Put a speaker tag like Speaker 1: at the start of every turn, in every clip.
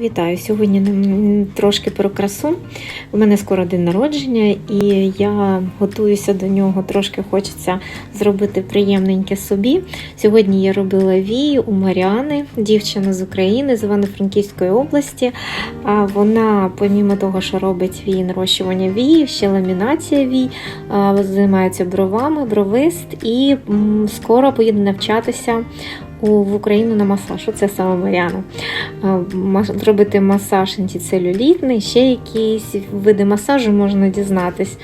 Speaker 1: Вітаю! Сьогодні трошки про красу. У мене скоро день народження, і я готуюся до нього. Трошки хочеться зробити приємненьке собі. Сьогодні я робила вії у Маріани, дівчина з України, з Івано-Франківської області. А Вона, помімо того, що робить вії нарощування вії, ще ламінація вій, займається бровами, бровист і скоро поїде навчатися в Україну на масаж. Це саме Маріана. Зробити масаж антицелюлітний, ще якісь види масажу можна дізнатись,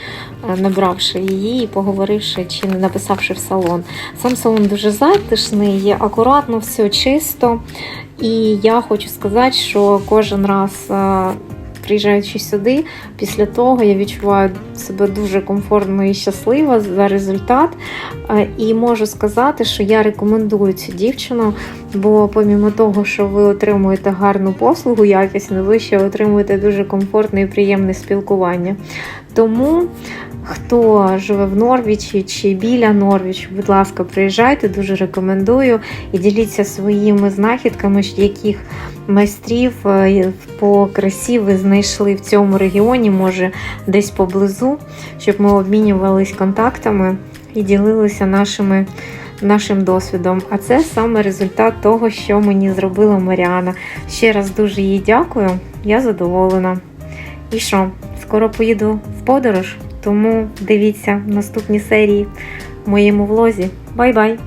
Speaker 1: набравши її і поговоривши чи не написавши в салон. Сам салон дуже затишний, є акуратно, все чисто. І я хочу сказати, що кожен раз. Приїжджаючи сюди, після того я відчуваю себе дуже комфортно і щаслива за результат. Е, І можу сказати, що я рекомендую цю дівчину, бо помімо того, що ви отримуєте гарну послугу, якісну, ви ще отримуєте дуже комфортне і приємне спілкування. Тому, хто живе в Норвічі чи біля Норвічу, будь ласка, приїжджайте, дуже рекомендую і діліться своїми знахідками, яких майстрів е, по красі ви знайшли в цьому регіоні, може десь поблизу, щоб ми обмінювались контактами і ділилися нашими. Нашим досвідом, а це саме результат того, що мені зробила Маріана. Ще раз дуже їй дякую, я задоволена. І що, скоро поїду в подорож, тому дивіться наступні серії в моєму влозі. Бай-бай!